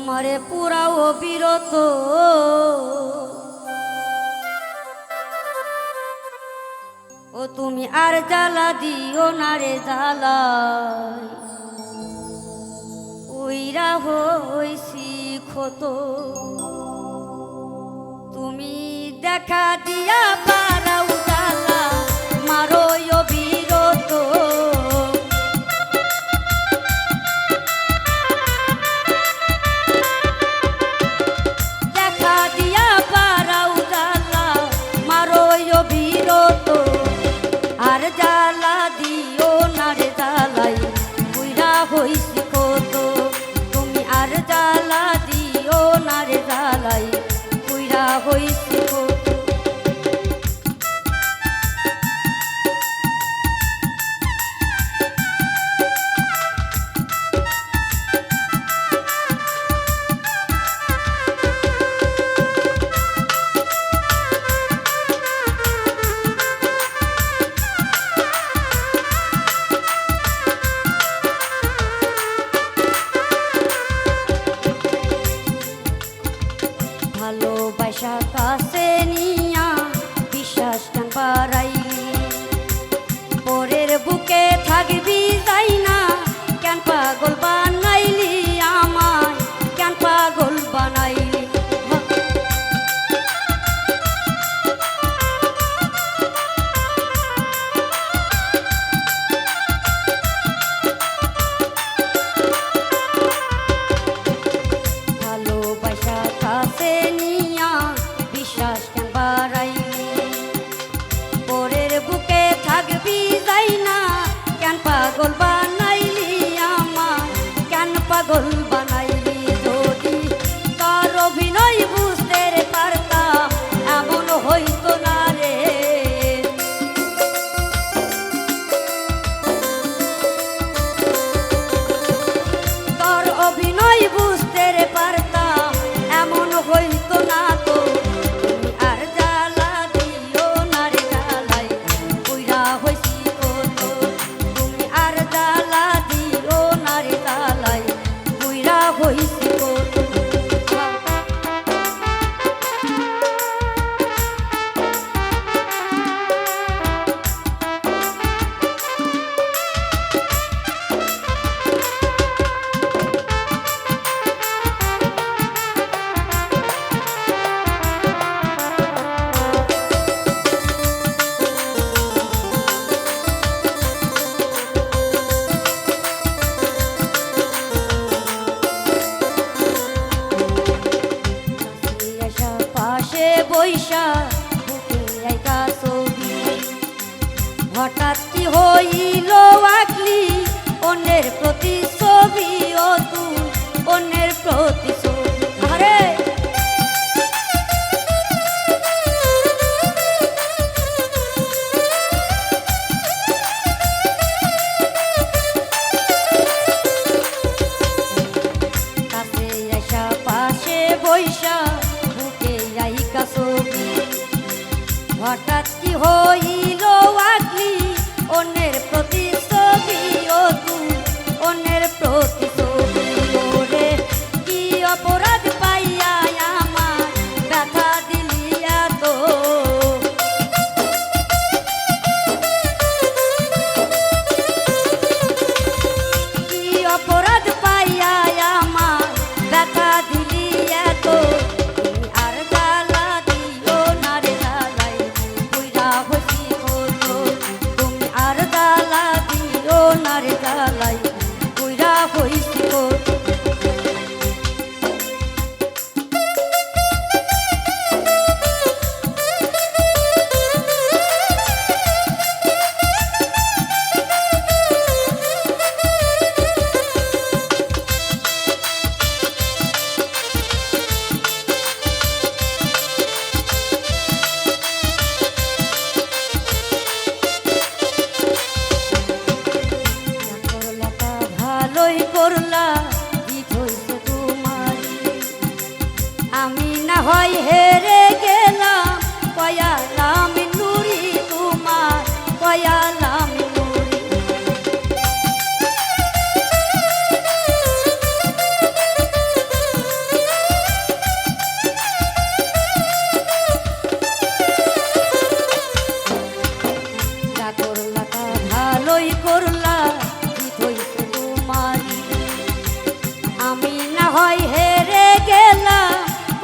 আমারে পুরাও বিরত। ও তুমি আর জ্বালা দিও না রে জ্বালা উইরা হইছি ক্ষত। তুমি দেখা দিয়া foi বুকে আইকা ছবি হঠাৎ কি হইল আগলি অন্যের প্রতি ছবি অতু তুই অন্যের প্রতি ছবি আরে হঠাৎ কি হই? হয় হেরে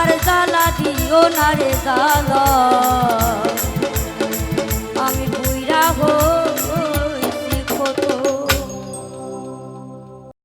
আর জ্বালা দিও না রে জ্বালা আমি বুইরা হো